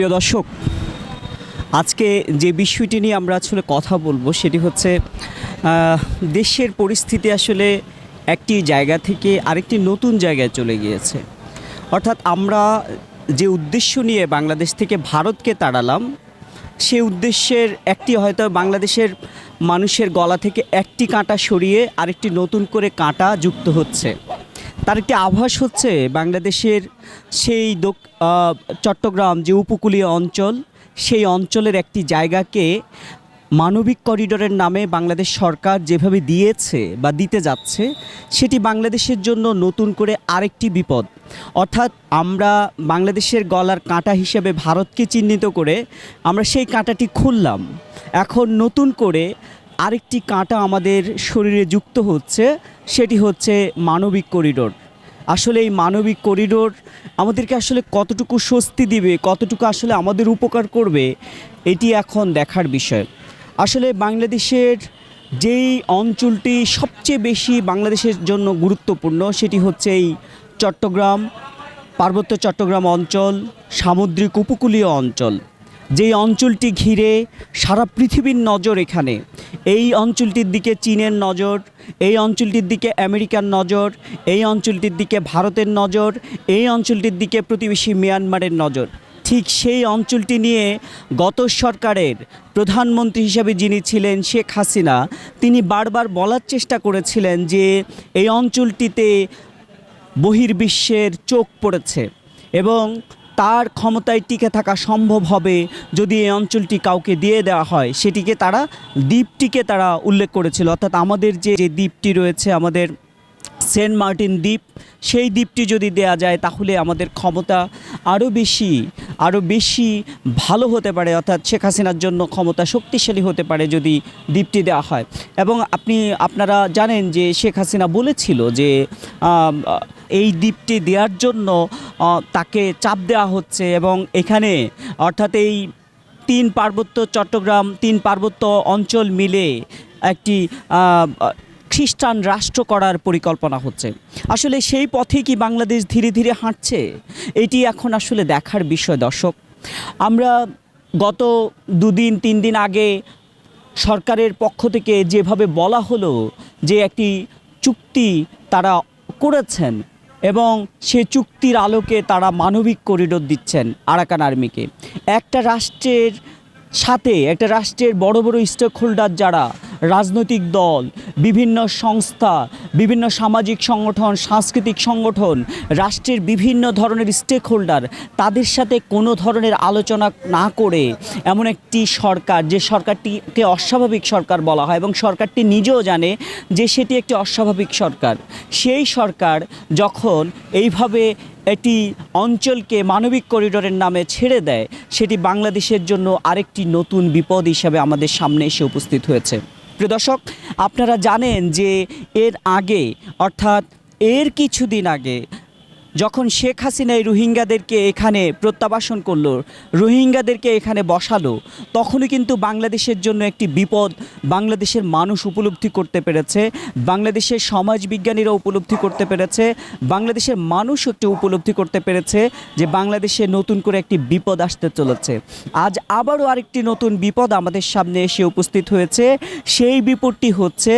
প্রিয় দর্শক, আজকে যে বিষয়টি নিয়ে আমরা আসলে কথা বলব সেটি হচ্ছে দেশের পরিস্থিতি আসলে একটি জায়গা থেকে আরেকটি নতুন জায়গায় চলে গিয়েছে। অর্থাৎ আমরা যে উদ্দেশ্য নিয়ে বাংলাদেশ থেকে ভারতকে তাড়ালাম, সে উদ্দেশ্যের একটি হয়তো বাংলাদেশের মানুষের গলা থেকে একটি কাঁটা সরিয়ে আরেকটি নতুন করে কাঁটা যুক্ত হচ্ছে। তার একটি আভাস হচ্ছে বাংলাদেশের সেই চট্টগ্রাম যে উপকূলীয় অঞ্চল, সেই অঞ্চলের একটি জায়গাকে মানবিক করিডোরের নামে বাংলাদেশ সরকার যেভাবে দিয়েছে বা দিতে যাচ্ছে, সেটি বাংলাদেশের জন্য নতুন করে আরেকটি বিপদ। অর্থাৎ আমরা বাংলাদেশের গলার কাঁটা হিসেবে ভারতকে চিহ্নিত করে আমরা সেই কাঁটাটি খুললাম। এখন নতুন করে আরেকটি কাঁটা আমাদের শরীরে যুক্ত হচ্ছে, সেটি হচ্ছে মানবিক করিডোর। আসলে এই মানবিক করিডোর আমাদেরকে আসলে কতটুকু স্বস্তি দিবে, কতটুকু আসলে আমাদের উপকার করবে, এটি এখন দেখার বিষয়। আসলে বাংলাদেশের যেই অঞ্চলটি সবচেয়ে বেশি বাংলাদেশের জন্য গুরুত্বপূর্ণ, সেটি হচ্ছে এই চট্টগ্রাম, পার্বত্য চট্টগ্রাম অঞ্চল, সামুদ্রিক উপকূলীয় অঞ্চল। যেই অঞ্চলটি ঘিরে সারা পৃথিবীর নজর এখানে, এই অঞ্চলটির দিকে চীনের নজর, এই অঞ্চলটির দিকে আমেরিকার নজর, এই অঞ্চলটির দিকে ভারতের নজর, এই অঞ্চলটির দিকে প্রতিবেশী মিয়ানমারের নজর। ঠিক সেই অঞ্চলটি নিয়ে গত সরকারের প্রধানমন্ত্রী হিসেবে যিনি ছিলেন শেখ হাসিনা, তিনি বারবার বলার চেষ্টা করেছিলেন যে এই অঞ্চলটিতে বহির্বিশ্বের চোখ পড়েছে এবং তার ক্ষমতায় টিকে থাকা সম্ভব হবে যদি এই অঞ্চলটি কাউকে দিয়ে দেওয়া হয়। সেটিকে তারা দ্বীপটিকে তারা উল্লেখ করেছিল। অর্থাৎ আমাদের যে যে দ্বীপটি রয়েছে, আমাদের সেন্ট মার্টিন দ্বীপ, সেই দ্বীপটি যদি দেয়া যায় তাহলে আমাদের ক্ষমতা আরও বেশি আরও বেশি ভালো হতে পারে। অর্থাৎ শেখ হাসিনার জন্য ক্ষমতা শক্তিশালী হতে পারে যদি দ্বীপটি দেওয়া হয়। এবং আপনি, আপনারা জানেন যে শেখ হাসিনা বলেছিল যে এই দ্বীপটি দেওয়ার জন্য তাকে চাপ দেওয়া হচ্ছে এবং এখানে অর্থাৎ এই তিন পার্বত্য চট্টগ্রাম, তিন পার্বত্য অঞ্চল মিলে একটি খ্রিস্টান রাষ্ট্র করার পরিকল্পনা হচ্ছে। আসলে সেই পথে কি বাংলাদেশ ধীরে ধীরে হাঁটছে? এটি এখন আসলে দেখার বিষয়, দর্শক। আমরা গত দুদিন, তিন দিন আগে সরকারের পক্ষ থেকে যেভাবে বলা হলো যে একটি চুক্তি তারা করেছেন এবং সে চুক্তির আলোকে তারা মানবিক করিডোর দিচ্ছেন আরাকান আর্মিকে। একটা রাষ্ট্রের সাথে একটা রাষ্ট্রের বড় বড় স্টেক হোল্ডার যারা, রাজনৈতিক দল, বিভিন্ন সংস্থা, বিভিন্ন সামাজিক সংগঠন, সাংস্কৃতিক সংগঠন, রাষ্ট্রের বিভিন্ন ধরনের স্টেক হোল্ডার তাদের সাথে কোনো ধরনের আলোচনা না করে এমন একটি সরকার, যে সরকারটিকে অস্বাভাবিক সরকার বলা হয় এবং সরকারটি নিজেও জানে যে সেটি একটি অস্বাভাবিক সরকার। সেই সরকার যখন এইভাবে একটি অঞ্চলকে মানবিক করিডোরের নামে ছেড়ে দেয়, সেটি বাংলাদেশের জন্য আরেকটি নতুন বিপদ হিসাবে আমাদের সামনে এসে উপস্থিত হয়েছে। প্রিয় দর্শক, আপনারা জানেন যে এর আগে, অর্থাৎ এর কিছুদিন আগে যখন শেখ হাসিনা এই রোহিঙ্গাদেরকে এখানে প্রত্যাবাসন করল, রোহিঙ্গাদেরকে এখানে বসালো, তখনই কিন্তু বাংলাদেশের জন্য একটি বিপদ বাংলাদেশের মানুষ উপলব্ধি করতে পেরেছে, বাংলাদেশের সমাজবিজ্ঞানীরা উপলব্ধি করতে পেরেছে, বাংলাদেশের মানুষ একটি উপলব্ধি করতে পেরেছে যে বাংলাদেশে নতুন করে একটি বিপদ আসতে চলেছে। আজ আবারও আরেকটি নতুন বিপদ আমাদের সামনে এসে উপস্থিত হয়েছে, সেই বিপদটি হচ্ছে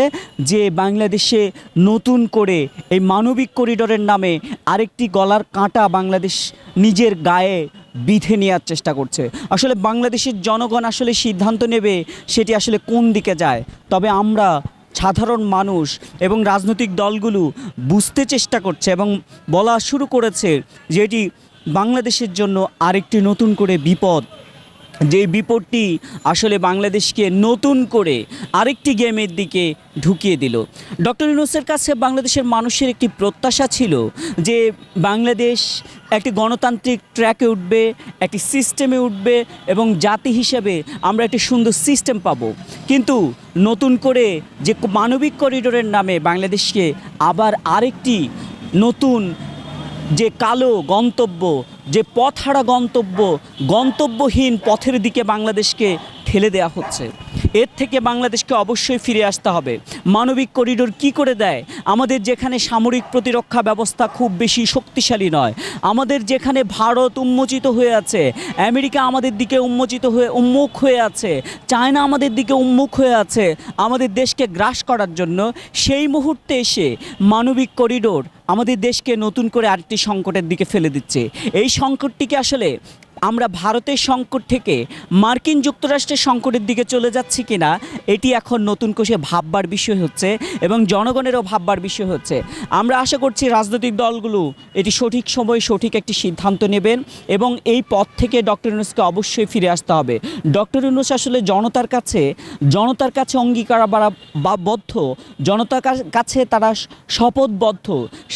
যে বাংলাদেশে নতুন করে এই মানবিক করিডোরের নামে আরেকটি গলার কাঁটা বাংলাদেশ নিজের গায়ে বিধে নেওয়ার চেষ্টা করছে। আসলে বাংলাদেশের জনগণ আসলে সিদ্ধান্ত নেবে সেটি আসলে কোন দিকে যায়। তবে আমরা সাধারণ মানুষ এবং রাজনৈতিক দলগুলো বুঝতে চেষ্টা করছে এবং বলা শুরু করেছে যে এটি বাংলাদেশের জন্য আরেকটি নতুন করে বিপদ। যে বিপদটি আসলে বাংলাদেশকে নতুন করে আরেকটি গেমের দিকে ঢুকিয়ে দিল। ডক্টর ইউনুসের কাছে বাংলাদেশের মানুষের একটি প্রত্যাশা ছিল যে বাংলাদেশ একটি গণতান্ত্রিক ট্র্যাকে উঠবে, একটি সিস্টেমে উঠবে এবং জাতি হিসেবে আমরা একটি সুন্দর সিস্টেম পাবো। কিন্তু নতুন করে যে মানবিক করিডোরের নামে বাংলাদেশকে আবার আরেকটি নতুন যে কালো গন্তব্য যে পথহারা গন্তব্য গন্তব্যহীন পথের দিকে বাংলাদেশকে ঠেলে দেয়া হচ্ছে। এর থেকে বাংলাদেশকে অবশ্যই ফিরে আসতে হবে। মানবিক করিডোর কি করে দেয়? আমাদের যেখানে সামরিক প্রতিরক্ষা ব্যবস্থা খুব বেশি শক্তিশালী নয়, আমাদের যেখানে ভারত উন্মোচিত হয়ে আছে, আমেরিকা আমাদের দিকে উন্মোচিত হয়ে, উন্মুখ হয়ে আছে, চায়না আমাদের দিকে উন্মুখ হয়ে আছে, আমাদের দেশকে গ্রাস করার জন্য সেই মুহূর্তে এসে মানবিক করিডোর আমাদের দেশকে নতুন করে আরেকটি সংকটের দিকে ফেলে দিচ্ছে। এই সংকটটিকে আসলে আমরা ভারতের সংকট থেকে মার্কিন যুক্তরাষ্ট্রের সংকটের দিকে চলে যাচ্ছি কিনা, এটি এখন নতুন করে ভাববার বিষয় হচ্ছে এবং জনগণেরও ভাববার বিষয় হচ্ছে। আমরা আশা করছি রাজনৈতিক দলগুলো এটি সঠিক সময়ে সঠিক একটি সিদ্ধান্ত নেবেন এবং এই পথ থেকে ডক্টর ইউনুসকে অবশ্যই ফিরে আসতে হবে। ডক্টর ইউনুস আসলে জনতার কাছে জনতার কাছে অঙ্গীকার বা বদ্ধ, জনতার কাছে তারা শপথবদ্ধ,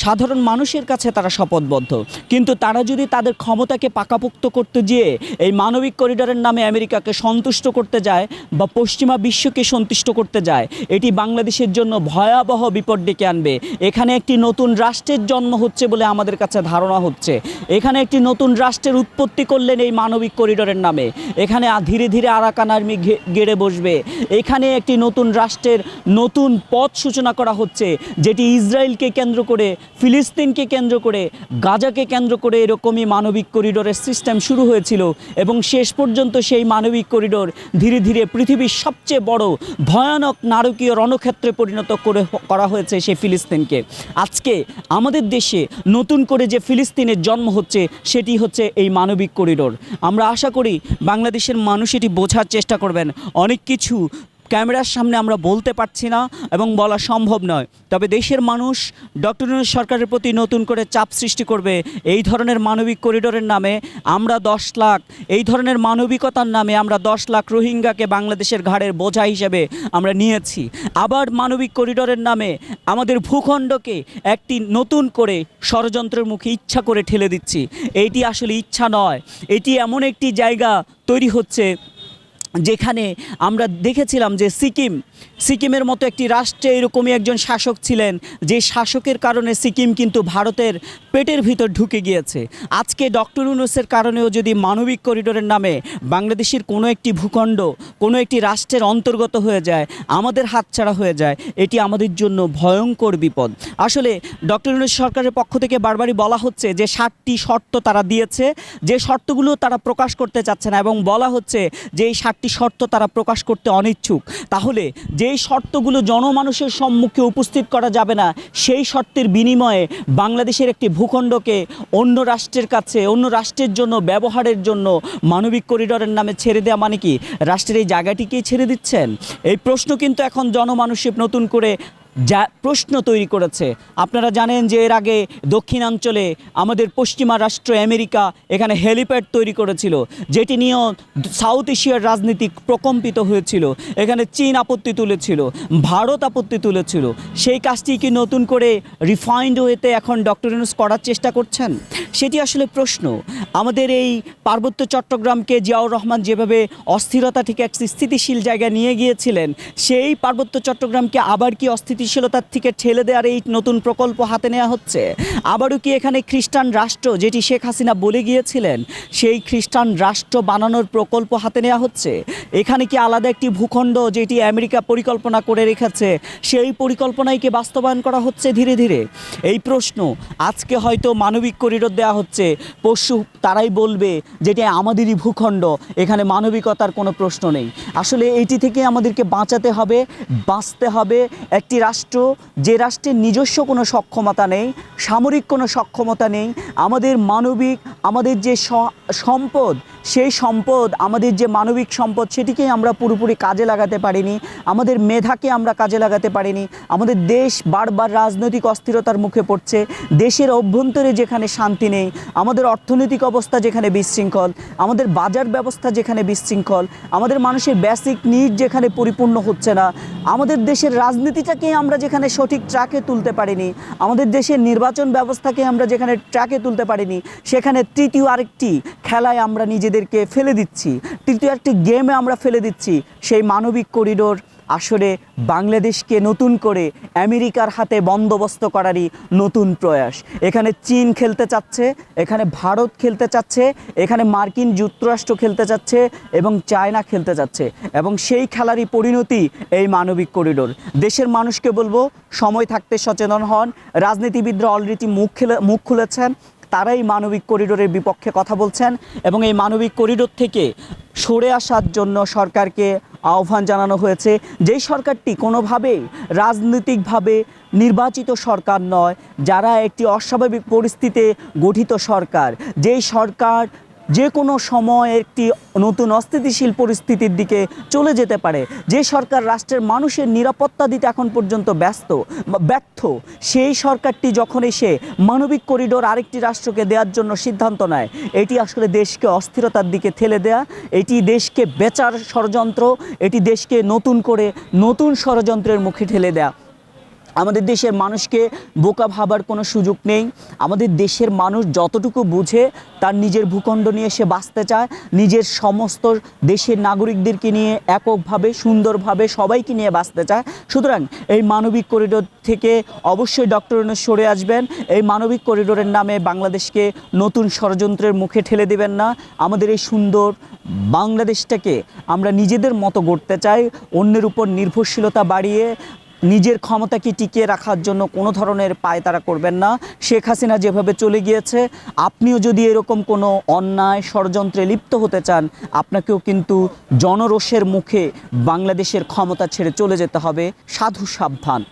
সাধারণ মানুষের কাছে তারা শপথবদ্ধ। কিন্তু তারা যদি তাদের ক্ষমতাকে পাকাপোক্ত করতে যেয়ে এই মানবিক করিডোরের নামে আমেরিকাকে সন্তুষ্ট করতে যায় বা পশ্চিমা বিশ্বকে সন্তুষ্ট করতে যায়, এটি বাংলাদেশের জন্য ভয়াবহ বিপদ ডেকে আনবে। এখানে একটি নতুন রাষ্ট্রের জন্ম হচ্ছে বলে আমাদের কাছে ধারণা হচ্ছে। এখানে একটি নতুন রাষ্ট্রের উৎপত্তি করলেন এই মানবিক করিডোরের নামে। এখানে ধীরে ধীরে আরাকান আর্মি গেড়ে বসবে। এখানে একটি নতুন রাষ্ট্রের নতুন পথ সূচনা করা হচ্ছে, যেটি ইসরায়েলকে কেন্দ্র করে, ফিলিস্তিনকে কেন্দ্র করে, গাজাকে কেন্দ্র করে এরকমই মানবিক করিডোরের সিস্টেম শুরু হয়েছিল এবং শেষ পর্যন্ত সেই মানবিক করিডোর ধীরে ধীরে পৃথিবীর সবচেয়ে বড় ভয়ানক নারকীয় রণক্ষেত্রে পরিণত করে করা হয়েছে সেই ফিলিস্তিনকে। আজকে আমাদের দেশে নতুন করে যে ফিলিস্তিনের জন্ম হচ্ছে, সেটি হচ্ছে এই মানবিক করিডোর। আমরা আশা করি বাংলাদেশের মানুষ এটি বোঝার চেষ্টা করবেন। অনেক কিছু ক্যামেরার সামনে আমরা বলতে পারছি না এবং বলা সম্ভব নয়। তবে দেশের মানুষ, ডক্টর সরকারের প্রতি নতুন করে চাপ সৃষ্টি করবে এই ধরনের মানবিক করিডোরের নামে আমরা দশ লাখ। এই ধরনের মানবিকতার নামে আমরা দশ লাখ রোহিঙ্গাকে বাংলাদেশের ঘাড়ের বোঝা হিসেবে আমরা নিয়েছি। আবার মানবিক করিডোরের নামে আমাদের ভূখণ্ডকে একটি নতুন করে ষড়যন্ত্রের মুখে ইচ্ছা করে ঠেলে দিচ্ছি। এইটি আসলে ইচ্ছা নয়। এটি এমন একটি জায়গা তৈরি হচ্ছে যেখানে আমরা দেখেছিলাম যে সিকিম সিকিমের মতো একটি রাষ্ট্রে এরকমই একজন শাসক ছিলেন, যে শাসকের কারণে সিকিম কিন্তু ভারতের পেটের ভিতর ঢুকে গিয়েছে। আজকে ডক্টর ইউনুসের কারণেও যদি মানবিক করিডোরের নামে বাংলাদেশের কোনো একটি ভূখণ্ড, কোনো একটি রাষ্ট্রের অন্তর্গত হয়ে যায়, আমাদের হাতছাড়া হয়ে যায়, এটি আমাদের জন্য ভয়ঙ্কর বিপদ। আসলে ডক্টর ইউনুস সরকারের পক্ষ থেকে বারবারই বলা হচ্ছে যে ষাটটি শর্ত তারা দিয়েছে, যে শর্তগুলো তারা প্রকাশ করতে চাচ্ছে না এবং বলা হচ্ছে যে এই ষাটটি শর্ত তারা প্রকাশ করতে অনিচ্ছুক। তাহলে যেই শর্তগুলো জনমানুষের সম্মুখে উপস্থিত করা যাবে না, সেই শর্তের বিনিময়ে বাংলাদেশের একটি ভূখণ্ডকে অন্য রাষ্ট্রের কাছে, অন্য রাষ্ট্রের জন্য, ব্যবহারের জন্য মানবিক করিডরের নামে ছেড়ে দেওয়া মানে কি? রাষ্ট্রের এই জায়গাটিকেই ছেড়ে দিচ্ছেন? এই প্রশ্ন কিন্তু এখন জনমানুষে নতুন করে যা প্রশ্ন তৈরি করেছে। আপনারা জানেন যে এর আগে দক্ষিণাঞ্চলে আমাদের পশ্চিমা রাষ্ট্র আমেরিকা এখানে হেলিপ্যাড তৈরি করেছিল, যেটি নিয়েও সাউথ এশিয়ার রাজনীতি প্রকম্পিত হয়েছিল। এখানে চীন আপত্তি তুলেছিল, ভারত আপত্তি তুলেছিল। সেই কাজটি কি নতুন করে রিফাইন্ড ওয়েতে এখন ডক্টর ইউনুস করার চেষ্টা করছেন? সেটি আসলে প্রশ্ন। আমাদের এই পার্বত্য চট্টগ্রামকে জিয়াউর রহমান যেভাবে অস্থিরতা থেকে এক স্থিতিশীল জায়গায় নিয়ে গিয়েছিলেন, সেই পার্বত্য চট্টগ্রামকে আবার কি অস্থিতিশীলতার থেকে ঠেলে দেওয়ার এই নতুন প্রকল্প হাতে নেওয়া হচ্ছে। আবারও কি এখানে খ্রিস্টান রাষ্ট্র, যেটি শেখ হাসিনা বলে গিয়েছিলেন, সেই খ্রিস্টান রাষ্ট্র বানানোর প্রকল্প হাতে নেওয়া হচ্ছে? এখানে কি আলাদা একটি ভূখণ্ড, যেটি আমেরিকা পরিকল্পনা করে রেখেছে, সেই পরিকল্পনাই কি বাস্তবায়ন করা হচ্ছে ধীরে ধীরে? এই প্রশ্ন আজকে হয়তো মানবিক করিডোর দেওয়া হচ্ছে। পশু তারাই বলবে যেটি আমাদেরই ভূখণ্ড, এখানে মানবিকতার কোনো প্রশ্ন নেই। আসলে এইটি থেকে আমাদেরকে বাঁচাতে হবে, বাঁচতে হবে একটি রাষ্ট্র যে রাষ্ট্রের নিজস্ব কোনো সক্ষমতা নেই, সামরিক কোনো সক্ষমতা নেই, আমাদের মানবিক, আমাদের যে সম্পদ সেই সম্পদ, আমাদের যে মানবিক সম্পদ, সেটিকেই আমরা পুরোপুরি কাজে লাগাতে পারিনি। আমাদের মেধাকে আমরা কাজে লাগাতে পারিনি। আমাদের দেশ বারবার রাজনৈতিক অস্থিরতার মুখে পড়ছে। দেশের অভ্যন্তরে যেখানে শান্তি নেই, আমাদের অর্থনৈতিক অবস্থা যেখানে বিশৃঙ্খল, আমাদের বাজার ব্যবস্থা যেখানে বিশৃঙ্খল, আমাদের মানুষের বেসিক নিড যেখানে পরিপূর্ণ হচ্ছে না, আমাদের দেশের রাজনীতিটাকে আমরা যেখানে সঠিক ট্র্যাকে তুলতে পারিনি, আমাদের দেশের নির্বাচন ব্যবস্থাকে আমরা যেখানে ট্র্যাকে তুলতে পারিনি, সেখানে তৃতীয় আরেকটি খেলায় আমরা নিজেদেরকে ফেলে দিচ্ছি। তৃতীয় একটি গেমে আমরা ফেলে দিচ্ছি। সেই মানবিক করিডোর আসলে বাংলাদেশকে নতুন করে আমেরিকার হাতে বন্দোবস্ত করারই নতুন প্রয়াস। এখানে চীন খেলতে চাচ্ছে, এখানে ভারত খেলতে চাচ্ছে, এখানে মার্কিন যুক্তরাষ্ট্র খেলতে চাচ্ছে এবং চায়না খেলতে চাচ্ছে। এবং সেই খেলারই পরিণতি এই মানবিক করিডোর দেশের মানুষকে বলব, সময় থাকতে সচেতন হন। রাজনীতিবিদরা অলরেডি মুখ খেলে মুখ খুলেছেন। তারাই মানবিক করিডোরের বিপক্ষে কথা বলছেন এবং এই মানবিক করিডোর থেকে সরে আসার জন্য সরকারকে আহ্বান জানানো হয়েছে। যেই সরকারটি কোনোভাবেই রাজনৈতিকভাবে নির্বাচিত সরকার নয়, যারা একটি অস্বাভাবিক পরিস্থিতিতে গঠিত সরকার, যেই সরকার যে কোনো সময় একটি নতুন অস্থিতিশীল পরিস্থিতির দিকে চলে যেতে পারে। যে সরকার রাষ্ট্রের মানুষের নিরাপত্তা দিতে এখন পর্যন্ত ব্যস্ত ব্যর্থ, সেই সরকারটি যখন এসে মানবিক করিডোর আরেকটি রাষ্ট্রকে দেওয়ার জন্য সিদ্ধান্ত নেয়, এটি আসলে দেশকে অস্থিরতার দিকে ঠেলে দেয়া, এটি দেশকে বেচার ষড়যন্ত্র, এটি দেশকে নতুন করে নতুন ষড়যন্ত্রের মুখে ঠেলে দেয়া। আমাদের দেশের মানুষকে বোকা ভাবার কোনো সুযোগ নেই। আমাদের দেশের মানুষ যতটুকু বুঝে, তার নিজের ভূখণ্ড নিয়ে সে বাঁচতে চায়। নিজের সমস্ত দেশের নাগরিকদেরকে নিয়ে এককভাবে, সুন্দরভাবে সবাইকে নিয়ে বাঁচতে চায়। সুতরাং এই মানবিক করিডোর থেকে অবশ্যই ডক্টর সরে আসবেন। এই মানবিক করিডোরের নামে বাংলাদেশকে নতুন ষড়যন্ত্রের মুখে ঠেলে দেবেন না। আমাদের এই সুন্দর বাংলাদেশটাকে আমরা নিজেদের মতো গড়তে চাই। অন্যের উপর নির্ভরশীলতা বাড়িয়ে নিজের ক্ষমতাকে টিকিয়ে রাখার জন্য কোনো ধরনের পায় তারা করবেন না। শেখ হাসিনা যেভাবে চলে গিয়েছে, আপনিও যদি এরকম কোনো অন্যায় ষড়যন্ত্রে লিপ্ত হতে চান, আপনাকেও কিন্তু জনরোষের মুখে বাংলাদেশের ক্ষমতা ছেড়ে চলে যেতে হবে। সাধু সাবধান।